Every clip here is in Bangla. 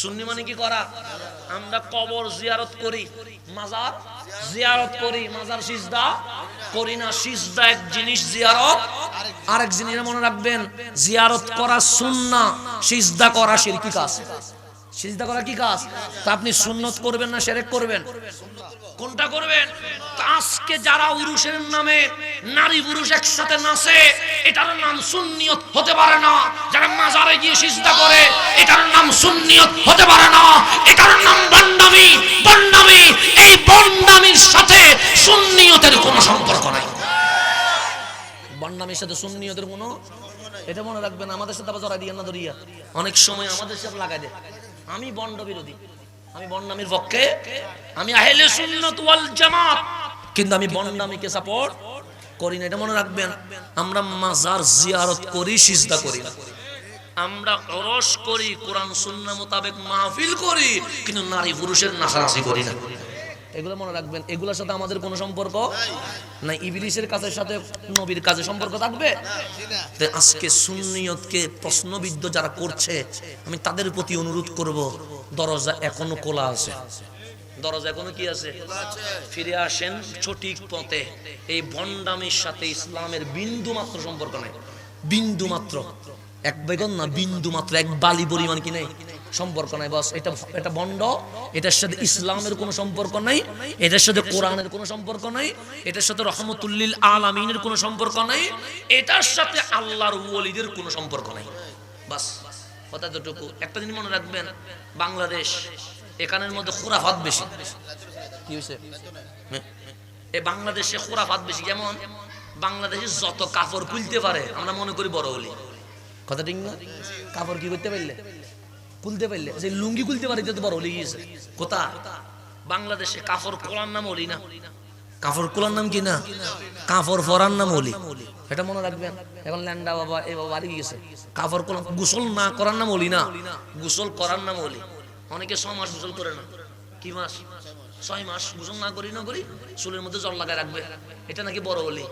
সুন্নি মানে কি করা? আমরা কবর জিয়ারত করি, মাজার জিয়ারত করি, মাজার সিজদা করি না, সিজদা এক জিনিস জিয়ারত, আরেক জিনিস মনে রাখবেন, জিয়ারত করা সুন্না, সিজদা করা শিরকি কাজ সিজদা করা কি কাজ? তা আপনি সুন্নত করবেন না সেরেক করবেন? কোনটা করবেন? আজকে যারা উরুষের নামে নারী পুরুষ একসাথে নাচে, এটার নাম সুন্নিয়ত হতে পারে না। যারা মাজারে গিয়ে সিজদা করে, এটার নাম সুন্নিয়ত হতে পারে না। এটার নাম বন্ডামি বন্ডামি এই বন্ডামির সাথে সুন্নিয়তের কোনো সম্পর্ক নাই। বন্ডামির সাথে সুন্নিয়তের কোনো এটা মনে রাখবেন, আমাদের সাথে আবার জড়াই দিয়ে না দরিয়া। অনেক সময় আমাদের সাথে লাগাই দেয়। আমি বন্ড বিরোধী। আমি বন্ডামির পক্ষে, আমি আহলে সুন্নাত ওয়াল জামাত। কিন্তু আমি বন্ডামিকে সাপোর্ট করি না, এটা মনে রাখবেন। আমরা মাজার জিয়ারত করি, সিজদা করি না। আমরা অরস করি, কোরআন সুন্নাহ মোতাবেক মাহফিল করি, কিন্তু নারী পুরুষের নাচানাচি করি না। এগুলো মনে রাখবেন। এগুলোর সাথে আমাদের কোনো সম্পর্ক না ইবলিশের কাজের সাথে নবীর কাজে সম্পর্ক থাকবে? আজকে সুন্নিয়তকে প্রশ্নবিদ্ধ যারা করছে, আমি তাদের প্রতি অনুরোধ করব। দরজা এখনও খোলা আছে। দরজা এখনও কি আছে? ফিরে আসেন সঠিক পথে। এই ভণ্ডামির সাথে ইসলামের বিন্দু মাত্র সম্পর্ক নেই। বিন্দু মাত্র এক বেগন না বিন্দু মাত্র এক বালি পরিমাণ কি নেই? সম্পর্ক নাই বস। এটা এটা বন্ড। এটার সাথে ইসলামের কোনো সম্পর্ক নাই। এটার সাথে কোরআনের কোনো সম্পর্ক নাই। এটার সাথে রহমতুল্লিল আলামিনের কোনো সম্পর্ক নাই। এটার সাথে আল্লাহর ওলিদের কোনো সম্পর্ক নাই। বাস। কথা দুটুকু একটা জিনিস মনে রাখবেন, বাংলাদেশ এখানের মধ্যে খোরাফাত বেশি। কি হয়েছে এ বাংলাদেশে খোরাফাত বেশি। যেমন বাংলাদেশে যত কাপড় খুলতে পারে, আমরা মনে করি বড় হলি কথা ঠিক না? কাপড় কি করতে পারলে? খুলতে পারলে। যে লুঙ্গি খুলতে পারে তো বড় হলি গিয়েছে। কোথা বাংলাদেশে কাপড় খোলার নাম হলি না। কাপড় খোলার নাম কি না? কাপড় পরার নাম হলি। এটা মনে রাখবেন। এখন ল্যান্ডা বাবা, এ বাবা বাড়ি গিয়েছে। কাপড় খোলা গোসল না করার নাম হলি না। গোসল করার নাম হলি। অনেকে ছ মাস গোসল করে না। কি মাস? ছয় মাস গোসল না করি না করি চুলের মধ্যে জল লাগায় রাখবে। এটা নাকি বড় হলি।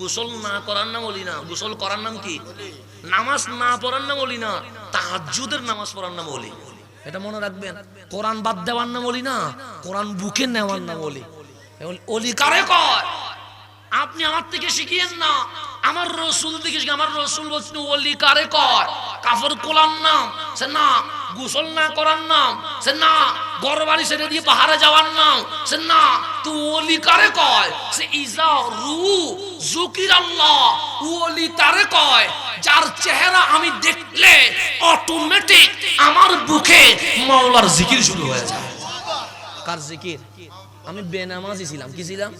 গোসল না করার নাম বলি না। গোসল করার নাম কি? নামাজ না পড়ার নাম বলি না। তাহাজ্জুদের নামাজ পড়ার নাম বলি এটা মনে রাখবেন। কোরআন বাদ দেওয়ার নাম বলি না। কোরআন বুকে নেওয়ার নাম বলি অলি কারে কয়? আপনি আমার থেকে শিখিয়েন না। আমার রসুল থেকে আমার রসুল বলছেন, অলি কারে কয়? কাফর কোলার নাম, সে না গোসল না করার নাম, সে না ঘর বাড়ি ছেড়ে দিয়ে পাহাড়ে যাওয়ার নাম, সে না তু ওলি কারে কয়? সে ইজা রু জুকির আল্লাহ ওলি তারে কয়, যার চেহারা আমি দেখলে অটোমেটিক আমার বুকে মাওলার জিকির শুরু হয়ে যায়। কার জিকির? আমি বেনামাজি ছিলাম। কি ছিলাম?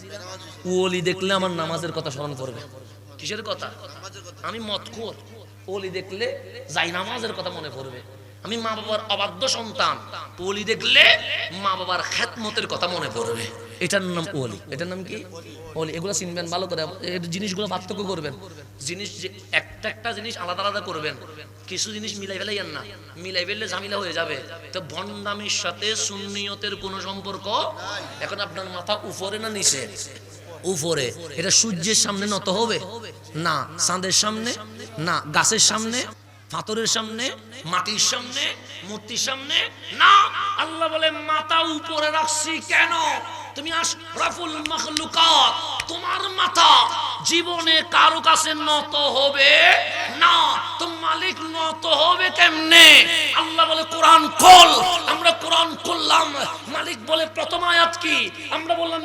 ওলি দেখলে আমার নামাজের কথা স্মরণ করবে। কিসের কথা? আমি মত মতখোর ওলি দেখলে যাই নামাজের কথা মনে করবে। আমি মা বাবার অবাধ্য সন্তান। ওলি দেখলে মা বাবার খ্যাতমতের কথা মনে পড়বে এটার নাম ওলি। এটার নাম কি? ওলি। এগুলো চিনবেন, ভালো করে। জিনিসগুলো পার্থক্য করবেন। জিনিস একটা একটা জিনিস আলাদা আলাদা করবেন। কিছু জিনিস মিলাই ফেলাইয়েন না। মিলাই ফেললে ঝামেলা হয়ে যাবে। তো ভণ্ডামির সাথে সুন্নিয়তের কোনো সম্পর্ক এখন আপনার মাথা উপরে না নিচে? উপরে। এটা সূর্যের সামনে নত হবে? না। চাঁদের সামনে? না। গাছের সামনে? পাথরের সামনে? মাটির সামনে? মূর্তির সামনে? না। আল্লাহ বলে, মাথা উপরে রাখছি কেন? তুমি আশরাফুল মখলুকাত তোমার মাথা জীবনে কারও কাছে নত হবে? না, তো মালিক নত হবে কেমনে? আল্লাহ বলে, কোরআন খোল। আমরা কোরআন খুললাম। মালিক বলে, প্রথম আয়াত কি? আমরা বললাম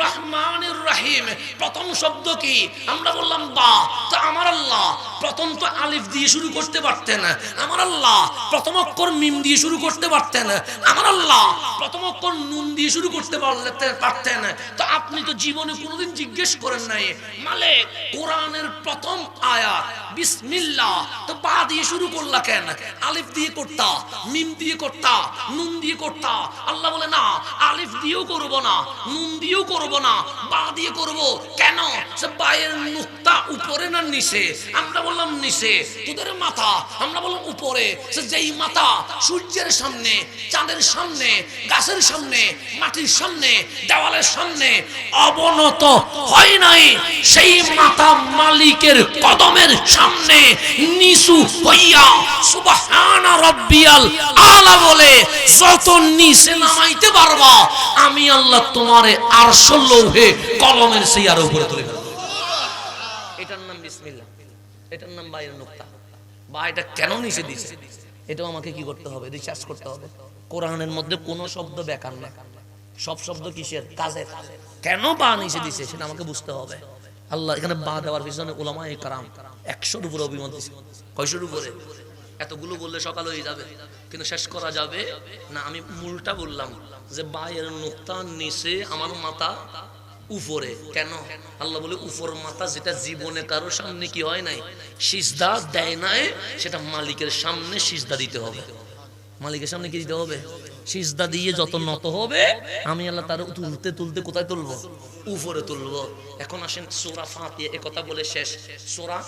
রহমানির রহিম প্রথম শব্দ কি? আমরা বললাম, বা। তো আমার আল্লাহ প্রথম তো আলিফ দিয়ে শুরু করতে পারতেন। আমার আল্লাহ প্রথম অক্ষর মিম দিয়ে শুরু করতে পারতেন। আমার আল্লাহ প্রথম অক্ষর নুন দিয়ে শুরু করতে পারতেন। তো আপনি তো জীবনে কোনোদিন জিজ্ঞেস করেন নাই, মালিক, কোরআনের প্রথম বিসমিল্লাহ, তো বা দিয়ে শুরু করলা কেন? আলিফ দিয়ে করতা, মিম দিয়ে করতা, নুন দিয়ে করতা। আল্লাহ বলে, না, আলিফ দিয়েও করব না, নুন দিয়েও করব না দিয়ে করব। কেন? সে নুক্তা উপরে না নিচে? আমরা বললাম, নিচে। তোদের মাথা, আমরা বললাম, উপরে। সে যেই মাথা সূর্যের সামনে, চাঁদের সামনে, গাছের সামনে, মাটির সামনে, দেওয়ালের সামনে অবনত হয় নাই, সেই মাথা মালিকের কদমের সামনে নিচু হইয়া, সুবহানা রব্বিয়াল আলা বলে, যত নিচে নামাইতে পারবা, আমি আল্লাহ তোমারে আরশ লৌহে কলমের সিয়ার উপরে তুলে ফেলব। এটার নাম বিসমিল্লাহ। এটার নাম বা এটা কেন নিচে দিছে? এটাও আমাকে কি করতে হবে? রিসার্চ করতে হবে। কোরআনের মধ্যে কোনো শব্দ বেকার না। সব শব্দ কিসের? কাজের। কেন বা নিচে দিছে? সেটা আমাকে বুঝতে হবে। আল্লাহ এখানে বা দেওয়ার পিছনে ওলামা কারাম একশোর উপরে অভিমত দিছে। কয়শোর উপরে? এতগুলো বললে সকাল হয়ে যাবে, কিন্তু শেষ করা যাবে? না, আমি মূলটা বললাম যে বাইরের নোক্তার নিচে আমার মাথা উপরে। কেন? আল্লাহ বলে, উপর মাথা যেটা জীবনে কারোর সামনে কি হয় নাই, সিজদা দেয় নাই, সেটা মালিকের সামনে সিজদা দিতে হবে। মালিকের সামনে কি দিতে হবে? সিজদা দিয়ে যত নত হবে, আমি আল্লাহ তার তুলতে তুলতে কোথায় তুলবো? উপরে তুলবো। এখন আসেন সোরা ফাতিয়া এ কথা বলে শেষ। সোরা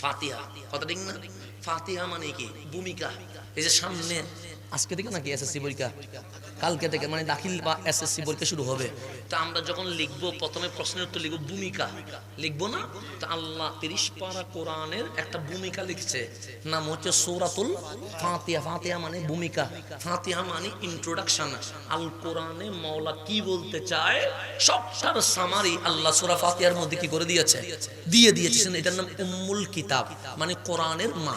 ফাতিহা, কথা ঠিক না? ফাতিহা মানে কি? ভূমিকা। এই যে সামনে, আজকে থেকে নাকি এসএসসি পরীক্ষা? কালকে থেকে মানে দাখিল বা এসএসসি পরীক্ষা শুরু হবে। তা আমরা যখন লিখব, প্রথমে প্রশ্নের উত্তর লিখব, ভূমিকা। লিখব না? তা আল্লাহ তিরিশ পারা কোরআনের একটা ভূমিকা লিখছে। নাম হচ্ছে সৌরাতুল ফাতিহা। ফাতিহা মানে ভূমিকা। ফাতিহা মানে ইন্ট্রোডাকশন আল কোরআনে মৌলা কি বলতে চায় সবটার সামারি আল্লাহ সূরা ফাতিহার মধ্যে কি করে দিয়েছে? দিয়ে দিয়েছেন এটার নাম উম্মুল কিতাব। মানে কোরআনের মা।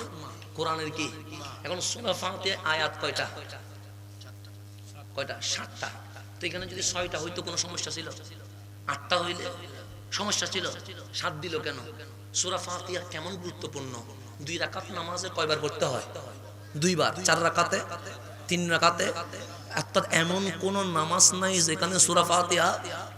কোরআনের কি? এখন সূরা ফাতিহা আয়াত কয়টা? কয়টা? সাতটা। তো এখানে যদি ছয়টা হইতো, কোনো সমস্যা ছিল? আটটা হইলে সমস্যা ছিল? সাত দিল কেন? সুরা ফাতিয়া কেমন গুরুত্বপূর্ণ? দুই রাকাত নামাজে কয়বার পড়তে হয়? দুইবার। চার রাকাতে? তিন রাকাতে? অর্থাৎ এমন কোন নামাজ নাই যেখানে সুরা ফাতিহা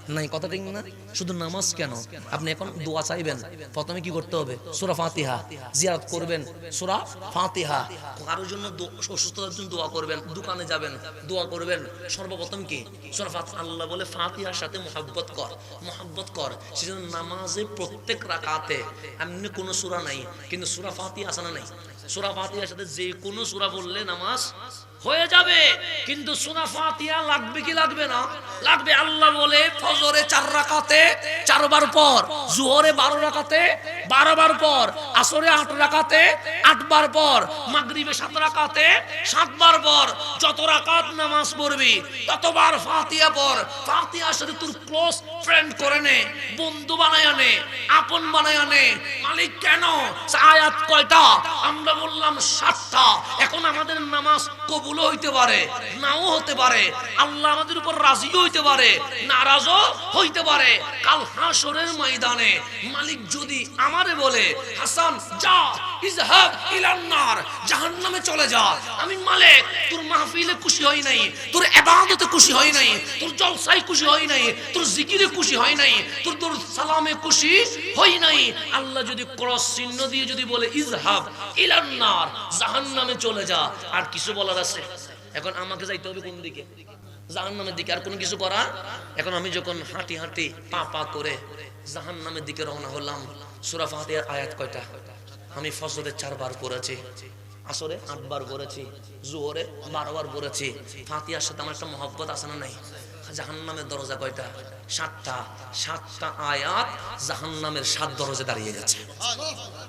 নাই কথা ঠিক না। শুধু নামাজ কেন? আপনি এখন দোয়া চাইবেন। প্রথমে কি করতে হবে? সূরা ফাতিহা। জিয়ারত করবেন। সূরা ফাতিহা। কারোর জন্য অসুস্থতার জন্য দোয়া করবেন। দোকানে যাবেন। দোয়া করবেন। সর্বপ্রথম কি? সূরা ফাতিহা আল্লাহ বলে ফাতিহার সাথে মোহাব্বত কর। মোহাব্বত কর। সেজন্য নামাজে প্রত্যেক রাকাতে এমনি কোনো সূরা নাই। কিন্তু সূরা ফাতিহা আছে না নাই? সূরা ফাতিহার সাথে যে কোনো সূরা বললে নামাজ হয়ে যাবে। কিন্তু সুনা ফাতিয়া লাগবে কি লাগবে না? লাগবে আল্লাহ বলে ফজরে চার রাখাতে চারবার পর। জোহরে বারো রাকাতে বারো বার পর, আসরে আট রাকাতে আটবার পর, মাগরিবে সাত রাকাতে সাতবার পর, যত রাকাত নামাজ পড়বি, ততবার ফাতিহা পর ফাতিহার সাথে তোর ক্লোজ ফ্রেন্ড করে নে, বন্ধু বানায় নে, আপন বানায় নে, মালিক কেন? আয়াত কয়টা? আমরা বললাম সাতটা। এখন আমাদের নামাজ কবুল হইতে পারে, নাও হতে পারে। আল্লাহ আমাদের উপর রাজিও হইতে পারে, নারাজও হইতে পারে। কাল হাসরের ময়দানে মালিক যদি আমারে বলে, হাসান, যা, ইজহাব জাহান্নামে চলে যা। আমি মালিক, তোর মাহফিলে খুশি হই নাই, তোর ইবাদতে খুশি হই নাই, তোর জলসায় খুশি হই নাই, তোর জিকিরে খুশি হই নাই, তোর সালামে খুশি হই নাই। আল্লাহ যদি ক্রস চিহ্ন দিয়ে যদি বলে, ইজহাব জাহান্নামে চলে যা। আর কিছু বলার আছে? এখন আমাকে যাইতে হবে কোন দিকে? জাহান্নামের দিকে আর কোনো কিছু করা? এখন আমি যখন হাঁটি হাঁটি পা পা করে জাহান নামের দিকে রওনা হলাম সুরাফ ফাতিহার আয়াত কয়টা? আমি ফসলে চারবার পড়েছি, আসরে আটবার করেছি জোরে বারোবার পড়েছি। ফাতিয়ার সাথে আমার একটা মহব্বত আছে না নাই? জাহান্নামের দরজা কয়টা? সাতটা। সাতটা আয়াত জাহান্নামের সাত দরজা দাঁড়িয়ে গেছে।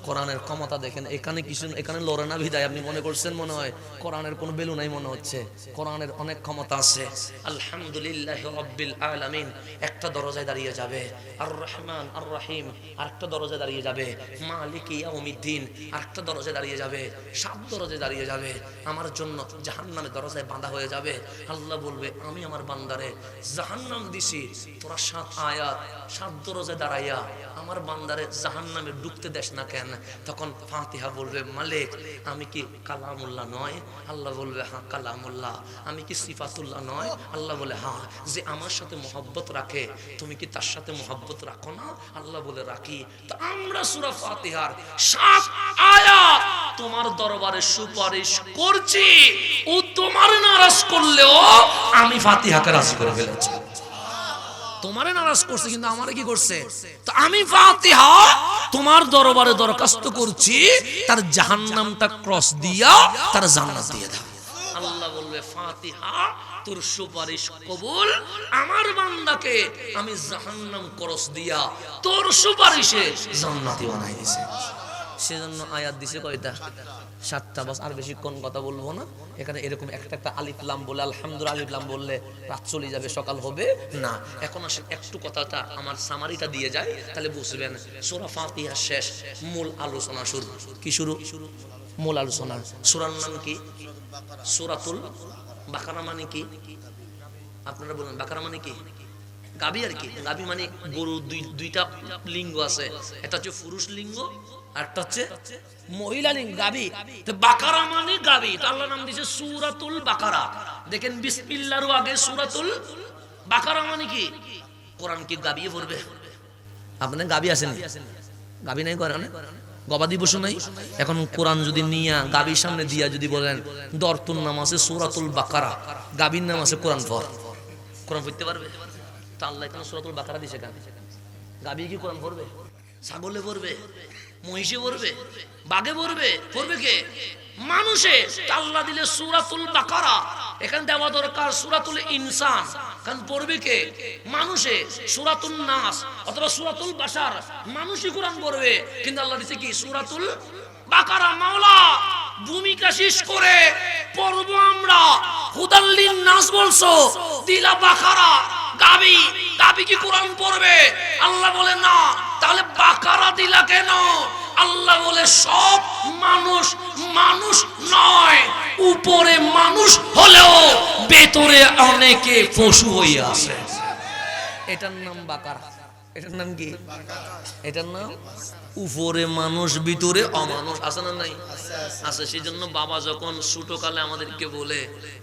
কোরআনের ক্ষমতা দেখেন, এখানে কিছু এখানে লড়ে না বিদায়, আপনি মনে করছেন মনে হয়? কোরআনের কোনো বেলু নাই মনে হচ্ছে। কোরআনের অনেক ক্ষমতা আছে। আলহামদুলিল্লাহ রব্বিল আলামিন, একটা দরজায় দাঁড়িয়ে যাবে। আর রহমান আর রহিম আরেকটা দরজায় দাঁড়িয়ে যাবে। মালিক ইয়াউমিদ্দিন, আরেকটা দরজায় দাঁড়িয়ে যাবে। সাত দরজায় দাঁড়িয়ে যাবে। আমার জন্য জাহান্নামের দরজায় বাঁধা হয়ে যাবে। আল্লাহ বলবে, আমি আমার বান্দারে জাহান্নাম দিছি। তোরা সাত আয়াত, সাত দরজায় দাঁড়াইয়া আমার বান্দারে জাহান্নামে ডুবতে দেশ না কেন? তখন ফাতিহা বলবে, মালিক, আমি কি কালামুল্লাহ নয়? আল্লাহ বলবে হ্যাঁ কালামুল্লাহ। আমি কি সিফাতুল্লাহ নয়? আল্লাহ বলে হ্যাঁ। যে আমার সাথে মোহাব্বত রাখে, তুমি কি তার সাথে মোহাব্বত রাখো না? আল্লাহ বলে, রাখি। তো আমরা সুরা ফাতিহার সাত আয়াত তোমার দরবারে সুপারিশ করছি। তোমার নারাজ করলেও আমি ফাতিহাকে রাজি করে ফেলেছি। তোমারে নারাজ করছে, কিন্তু আমারে কি করছে? তো আমি ফাতিহা তোমার দরবারে দরখাস্ত করছি, তার জাহান্নামটা ক্রস দিয়া তার জান্নাত দিয়ে দাও। আল্লাহ বলবে, ফাতিহা, তোর সুপারিশ কবুল। আমার বান্দাকে আমি জাহান্নাম ক্রস দিয়া তোর সুপারিশে জান্নাতি বানাই দিছে। সেজন্য আয়াত দিছে কয়টা? সাতটা। বাস আর বেশিক্ষণ কথা বলব না। এখানে এরকম একটা একটা আলিফলাম বলে, আলহামদুলিল্লাহ আলিফলাম বললে রাত চলে যাবে, সকাল হবে। না, এখন আসে একটু কথাটা আমার সামারিটা দিয়ে যায়, তাহলে বুঝবেন। সোরা ফাতিহা শেষ, মূল আলোচনা শুরু। কি শুরু? মূল আলোচনা। সুরার নাম কি? সুরাতুল বাকারা মানে কি? আপনারা বলুন, বাকারা মানে কি? গাবি আর কি। গাবি মানে গরু দুইটা লিঙ্গ আছে। একটা হচ্ছে পুরুষ লিঙ্গ একটা হচ্ছে মহিলা লিঙ্গ, গাবি। তো বাকারা মানে গাবি। আল্লাহ নাম দিয়েছে সুরাতুল বাকারা। দেখেন বিসমিল্লাহর আগে সুরাতুল বাকারা মানে কি? কোরআন কি গাবিয়ে পড়বে? আপনার গাবি আছেন গাবি নাই করে না গবাদি পশু নাই? এখন কোরআন যদি নিয়া গাবির সামনে দিয়া যদি বলেন, দর্তুর নাম আছে সুরাতুল বাকারা, গাবির নাম আছে কোরআন পর কোরআন পড়তে পারবে? তা আল্লাহ কেন সুরাতুল বাকারা দিছে কেন? গাবি কি কোরআন পড়বে? ছাগলে পড়বে? মহিষে পড়বে বাঘে পড়বে পড়বে কে? মানুষে তা আল্লাহ দিলে সুরাতুল বাকারা। এখানে দেওয়া দরকার সুরাতুল ইনসান। কারণ পড়বে কে? মানুষে সুরাতুল নাস অথবা সুরাতুল বাসার মানুষই কোরআন পড়বে, কিন্তু আল্লাহ দিছে কি? সুরাতুল বাকারা, মাওলা! ভূমিকা শেষ করে পড়ব আমরা। হুদাল্লিন নাস বলছো, দিলা বাকারা। গাবি দাবি কি কোরআন পড়বে? আল্লাহ বলে, না। তাহলে বাকারা দিলা কেন? আল্লাহ বলে, সব মানুষ মানুষ নয়, উপরে মানুষ হলেও ভেতরে অনেকে পশু হয়ে আছে। এটার নাম বাকারা। এটার নাম কি? এটার নাম উপরে মানুষ, ভিতরে অমানুষ আছে না নাই? আছে সেই জন্য বাবা যখন ছোটকালে আমাদেরকে বলে,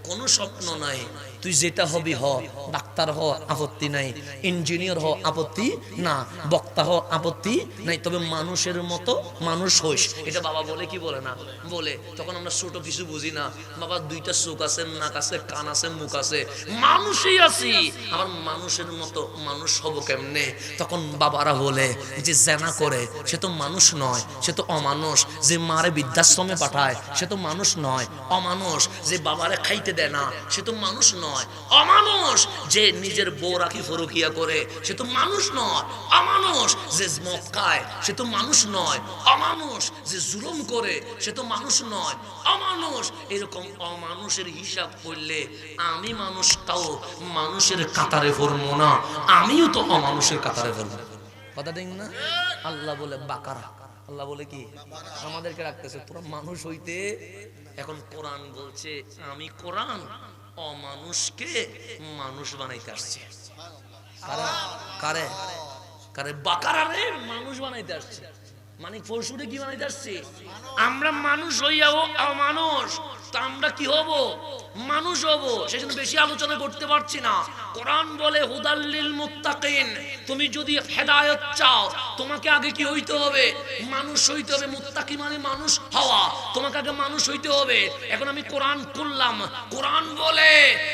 কোনো স্বপ্ন নাই, তুই যেটা হবি হ, ডাক্তার হ, আপত্তি নাই, ইঞ্জিনিয়ার হ, আপত্তি না, বক্তা হ, আপত্তি নাই। তবে মানুষের মতো মানুষ হইস এটা বাবা বলে, কি বলে না? বলে, তখন আমরা ছোট কিছু বুঝি না। বাবা, দুইটা চোখ আছে, নাক আছে, কান আছে, মুখ আছে। মানুষই আছি। আবার মানুষের মতো মানুষ হব কেমনে? তখন বাবারা বলে, যে জেনা করে, সে তো মানুষ নয়, সে তো অমানুষ। যে মারে বৃদ্ধাশ্রমে পাঠায়, সে তো মানুষ নয়। অমানুষ, যে বাবারে খাইতে দেয় না, সে তো মানুষ নয়। অমানুষ, যে নিজের বউ রাখি ফরকিয়া করে, সে তো মানুষ নয়। অমানুষ, যে মদ খায়, সে তো মানুষ নয়। অমানুষ, যে জুলুম করে, সে তো মানুষ নয়। অমানুষ, এরকম অমানুষের হিসাব করলে আমি মানুষটাও মানুষের কাতারে ভরবো না। আমিও তো অমানুষের কাতারে ভরবো। কথা দেখ না। আল্লাহ বলে বাকারা। আল্লাহ বলে কি? আমাদেরকে রাখতেছে, তোরা মানুষ হইতে এখন কোরআন বলছে, আমি কোরআন, অমানুষকে মানুষ বানাইতে আসছে। কারে? কারে? কারে? বাকারারে মানুষ বানাইতে আসছে। মানে পরশুরে কি বানাইতে আসছে? আমরা মানুষ হইয়াও অমানুষ। তো আমরা কি হব? মানুষ হব। সেজন্য বেশি আলোচনা করতে পারছি না। কোরআন বলে, হুদাল্লিল মুত্তাকিন। তুমি যদি হেদায়েত চাও, তোমাকে আগে কি হইতে হবে? মানুষ হইতে হবে। মুত্তাকি মানে মানুষ হওয়া। তোমাকে আগে মানুষ হইতে হবে। এখন আমি কোরআন করলাম কোরআন বলে,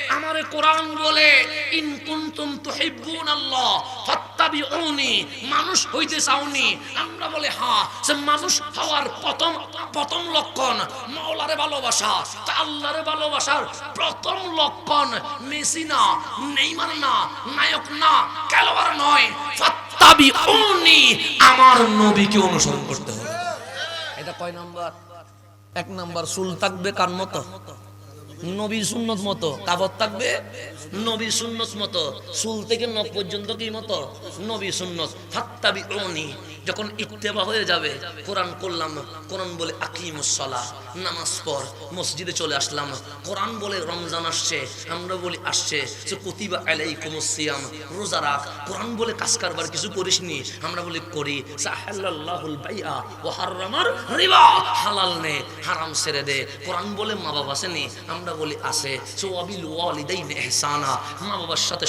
আমারে কোরআন বলে, ইন কুনতুম তুহিব্বুন আল্লাহ ফাত্তাবিউনি। মানুষ হইতে চাওনি। আমরা বলে হ্যাঁ। সে মানুষ হওয়ার প্রথম প্রথম লক্ষণ, মাওলারে ভালোবাসা। আল্লাহরে ভালোবাসার প্রথম লক্ষণ মেসি না, নেইমার না, নায়ক না, খেলোয়াড় নয়। ফাত্তাবি উনি আমার নবীকে অনুসরণ করতে হবে। এটা কয় নাম্বার? এক নাম্বার সুলতাক বেকার কার মতো? নবীর সুন্নত মতো। কাবত থাকবে? নবীর সুন্নত মতো। সুল থেকে নখ পর্যন্ত কি মতো? নবী সুন্নত। ফাত্তাবি ওনি যখন ইত্তেবা হয়ে যাবে, কোরআন করলাম, কোরআন বলে আকিমুসলা নামাজ পড়, মসজিদে চলে আসলাম। কোরআন বলে রমজান আসছে, আমরা বলি আসছে, যে কতিবা আলাইকুমুসিয়াম রোজা রাখ। কোরআন বলে কাজ কারবার কিছু করিসনি, আমরা বলি করি। সাহাল্লাহুল বাইআ ও হারামার রিবা। হালাল নে, হারাম ছেড়ে দে। কোরআন বলে মা বাবা আসেনি, আমরা আমরা বলি আছে। সো অবিল ওয়ালিদাইন ইহসানা। মা বাবার সাথে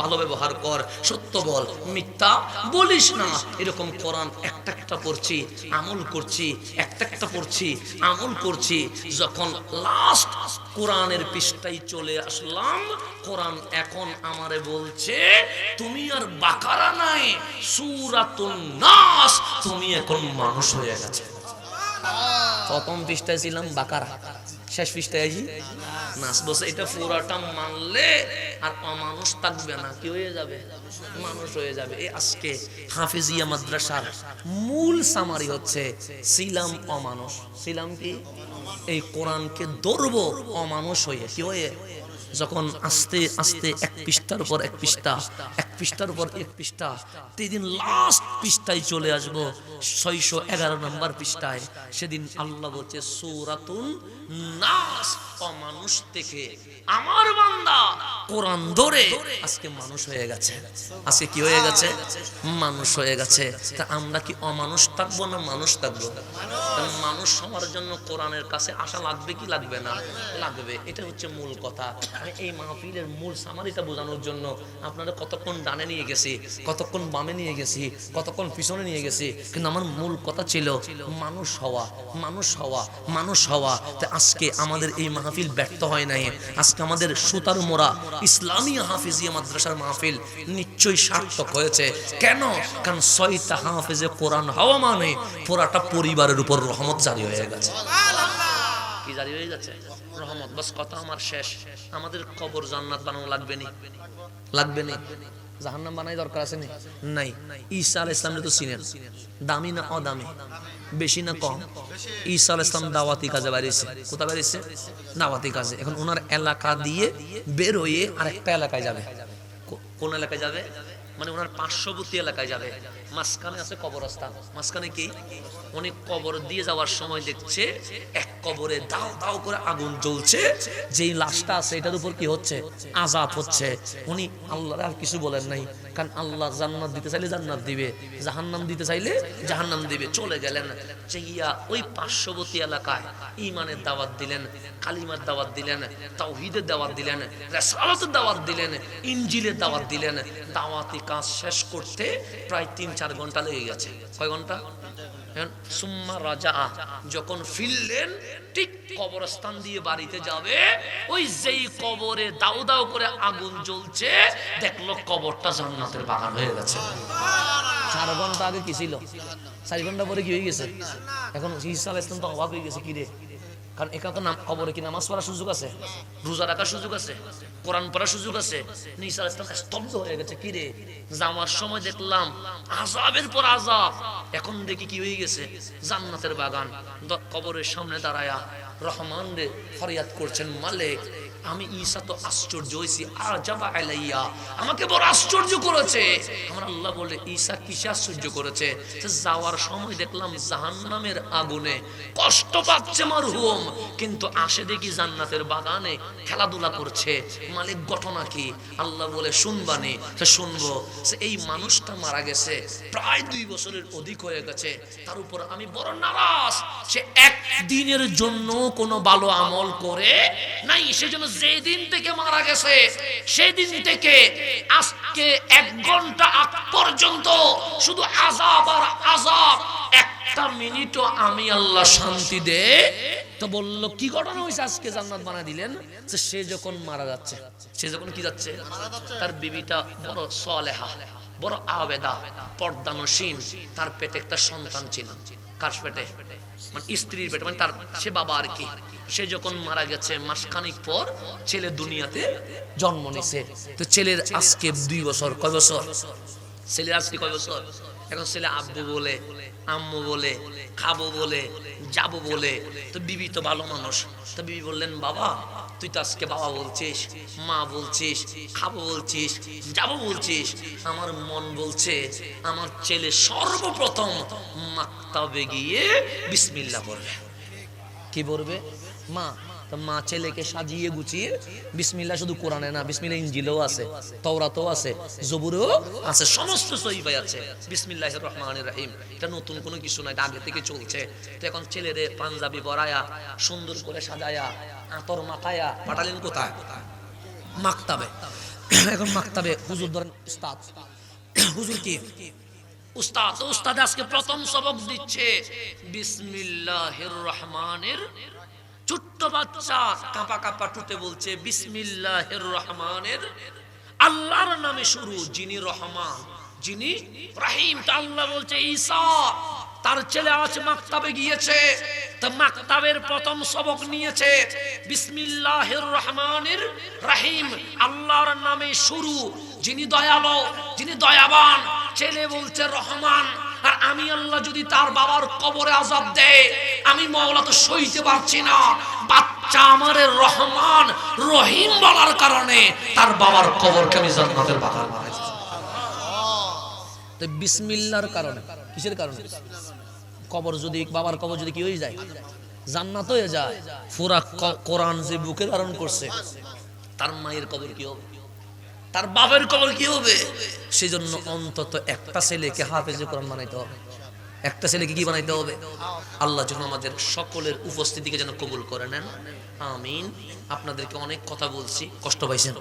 ভালো ব্যবহার কর, সত্য বল, মিথ্যা বলিস না। এরকম কোরআন একটা একটা পড়ছি, আমল করছি, একটা একটা পড়ছি, আমল করছি। যখন লাস্ট কোরআনের পৃষ্ঠায় চলে আসলাম, কোরআন এখন আমারে বলছে, তুমি আর বাকারা নাই, সুরাতুন নাস, তুমি এখন মানুষ হয়ে গেছে। প্রথম পৃষ্ঠায় ছিলাম বাকারা। শেষ পৃষ্ঠায় আসি নাচ বসে এটা পুরাটা মানলে আর অমানুষ থাকবে না, কি হয়ে যাবে? মানুষ হয়ে যাবে। এই আজকে হাফিজিয়া মাদ্রাসার মূল সামারি হচ্ছে, ছিলাম অমানুষ। ছিলাম কি? এই কোরআনকে ধরবো অমানুষ হয়ে, কি হয়ে? যখন আস্তে আস্তে এক পৃষ্ঠার উপর এক পৃষ্ঠা, এক পৃষ্ঠার উপর এক পৃষ্ঠা, সেদিন লাস্ট পৃষ্ঠায় চলে আসব, ছয়শো এগারো নম্বর পৃষ্ঠায়। সেদিন আল্লাহ বলছে, সৌরাতুন নাস, অমানুষ থেকে আমার বান্দা কোরআন ধরে আজকে মানুষ হয়ে গেছে। আজকে কি হয়ে গেছে? মানুষ হয়ে গেছে। তা আমরা কি অমানুষ থাকব না মানুষ থাকব? মানুষ হওয়ার জন্য কোরআনের কাছে আসা লাগবে কি লাগবে না? লাগবে। এটা হচ্ছে মূল কথা। আমি এই মাহফিলের মূল সামারিটা বোঝানোর জন্য আপনারা কতক্ষণ ডানে নিয়ে গেছি, কতক্ষণ বামে নিয়ে গেছি, কতক্ষণ পিছনে নিয়ে গেছি। কিন্তু আমার মূল কথা ছিল মানুষ হওয়া মানুষ হওয়া মানুষ হওয়া। তা আজকে আমাদের এই মাহফিল ব্যর্থ হয় নাই। আজকে আমাদের সুতার মোড়া ইসলামী হাফিজিয়া মাদ্রাসার মাহফিল নিশ্চয়ই সার্থক হয়েছে। কেন? কারণ ছয়টা হাফিজে কোরআন হওয়া মানে পুরাটা পরিবারের উপর রহমত জারি হয়ে গেছে। কি জারি হয়ে যাচ্ছে। রহমত, বাস কথা আমার শেষ। আমাদের কবর জান্নাত বানানো লাগবে নি। লাগবে নি। জাহান্নাম বানাই দরকার আছে নি? নাই। ঈসা আল ইসলাম তো চিনেন দামি না অদামি? বেশি না কম? ঈসা আল ইসলাম দাওয়াতি কাজে বাড়িয়েছে কোথায় বাড়িয়েছে দাওয়াতি কাজে। এখন ওনার এলাকা দিয়ে বের হয়ে আরেকটা এলাকায় যাবে। কোন এলাকায় যাবে? মানে ওনার পার্শ্ববর্তী এলাকায় যাবে। মাঝখানে আছে কবরস্থান। মাঝখানে কি? অনেক কবর দিয়ে যাওয়ার সময় দেখছে এক কবরে দাও দাও করে আগুন জ্বলছে। যেই লাশটা আছে, এটার উপর কি হচ্ছে? আজাদ হচ্ছে। উনি আল্লাহ আর কিছু বলেন নাই। কারণ আল্লাহ জান্নাত দিতে চাইলে জান্নাত দিবে, জাহান্নাম দিতে চাইলে জাহান্নাম দিবে। চলে গেলেন চেয়া ওই পার্শ্ববর্তী এলাকায় ইমানের দাওয়াত দিলেন, কালিমার দাওয়াত দিলেন, তাওহিদের দাওয়াত দিলেন, রেসালতের দাওয়াত দিলেন ইঞ্জিলের দাওয়াত দিলেন। দাওয়াতি কাজ শেষ করতে প্রায় তিন চার ঘণ্টা লেগে গেছে। কয় ঘণ্টা? এখন সুম্মা যখন ফিরলেন, ঠিক কবরস্থান দিয়ে বাড়িতে যাবে, ওই যেই কবরে দাউ দাউ করে আগুন জ্বলছে, দেখল কবরটা জান্নাতের বাগান হয়ে গেছে। চার ঘণ্টা আগে কি ছিল? চারি ঘণ্টা পরে কি হয়ে গেছে? এখন ঈসা ইসলাম তো অভাব হয়ে গেছে, কি রে? কারণ এখানে তো কবরে কি নামাজ পড়ার সুযোগ আছে? রোজা রাখার সুযোগ আছে? কোরআন পড়ার সুযোগ আছে? নিসার ইসলাম স্তব্ধ হয়ে গেছে, কি যাওয়ার সময় দেখলাম আজাবের পর আজাব এখন দেখি কি হয়ে গেছে? জান্নাতের বাগান। কবরের সামনে দাঁড়ায়া রহমান রে ফরিয়াদ করছেন মালিক। আমি ঈসা তো আশ্চর্য হয়েছি। আজাবা আলাইয়া। আমাকে বড় আশ্চর্য করেছে। আমার আল্লাহ বলে ঈসা কিসে আশ্চর্য করেছে? যাওয়ার সময় দেখলাম জাহান্নামের আগুনে কষ্ট পাচ্ছে মারহুম। কিন্তু আসে দেখি জান্নাতের বাগানে খেলাধুলা করছে। মালিক, ঘটনা কি? আল্লাহ বলে, শুনবানি, সে শুনব। সে এই মানুষটা মারা গেছে। প্রায় দুই বছরের অধিক হয়ে গেছে। তার উপর আমি বড় নারাজ। সে এক দিনের জন্য কোনো ভালো আমল করে নাই। সেজন্য যেদিন থেকে মারা গেছে, সেদিন থেকে আজকে এক ঘণ্টা আগ পর্যন্ত শুধু আজাব আর আজাব একটা মিনিটও আমি আল্লাহ শান্তি দে। তো বলল, কি ঘটনা হয়েছে আজকে জান্নাত বানা দিলেন? যে সে যখন মারা যাচ্ছে, সে যখন কি যাচ্ছে? তার বিবিটা বড় সলেহা, বড় আবেদা পর্দানসীন তার পেটে একটা সন্তান ছিল। কার পেটে? মানে স্ত্রীর বেটা মানে তার সে বাবা আর কি, সে যখন মারা গেছে মাসখানিক পর ছেলে দুনিয়াতে জন্ম নিছে। তো ছেলের আজকে দুই বছর, কয় বছর? ছেলের আজকে কয় বছর? এখন ছেলে আব্বু বলে, আম্মু বলে, খাব বলে, যাব বলে। তো বিবি তো ভালো মানুষ। তো বিবি বললেন, বাবা, তুই তো আজকে বাবা বলছিস, মা বলছিস, খাব বলছিস, যাব বলছিস। আমার মন বলছে, আমার ছেলে সর্বপ্রথম মাক্তাবে গিয়ে বিসমিল্লা পড়বে কি পড়বে মা তো মা ছেলেকে সাজিয়ে গুছিয়ে বিসমিল্লাহ শুধু কোরআনে না, বিসমিল্লাহ ইঞ্জিলেও আছে, তওরাতেও আছে, জবুরেও আছে, সমস্ত সহিবাই আছে। বিসমিল্লাহ রহমানির রহিম। এটা নতুন কোনো কিছু না, এটা আগে থেকে চলছে। তো এখন ছেলেরে পাঞ্জাবি পরায়া, সুন্দর করে সাজায়া, আতর মাথায়া, পাঠালেন কোথায়? মাকতাবে। এখন মাকতাবে, হুজুর ধরেন উস্তাদ। হুজুর কি? উস্তাদ উস্তাদ আজকে প্রথম সবক দিচ্ছে। বিসমিল্লাহির রহমানির ছোট্ট বাচ্চা কাঁপা কাঁপা টুটে বলছে, বিসমিল্লাহির রহমানের আল্লাহর নামে শুরু, যিনি রহমান, যিনি রাহিম। তা আল্লাহ বলছে, ঈসা, তার ছেলে আজ মাকতাবে গিয়েছে, তো মাকতাবের প্রথম সবক নিয়েছে। বিসমিল্লাহির রহমানির রাহিম, আল্লাহর নামে শুরু, যিনি দয়ালু, যিনি দয়াবান। ছেলে বলছে, রহমান আর আমি আল্লাহ যদি তার বাবার কবরে আজাব দেয়, আমি মাওলা তো সইতে পারছি না। বাচ্চা আমারে রহমান, রহিম বলার কারণে তার বাবার কবরকে আমি জান্নাতের বাগান বানাইছি। বিসমিল্লার কারণে, কিসের কারণে? কবর যদি, বাবার কবর যদি কি হয়ে যায়? জান্নাত হয়ে যায়। পুরা ক- কোরআন যে বুকে ধারণ করছে, তার মায়ের কবর কি হবে? তার বাবার কবর কি হবে? সেই জন্য অন্তত একটা ছেলেকে হাফেজে কোরআন বানাইতে হবে। একটা ছেলেকে কি বানাইতে হবে? আল্লাহ যখন আমাদের সকলের উপস্থিতিকে যেন কবুল করে নেন। আমিন। আপনাদেরকে অনেক কথা বলছি, কষ্ট পাইছেন।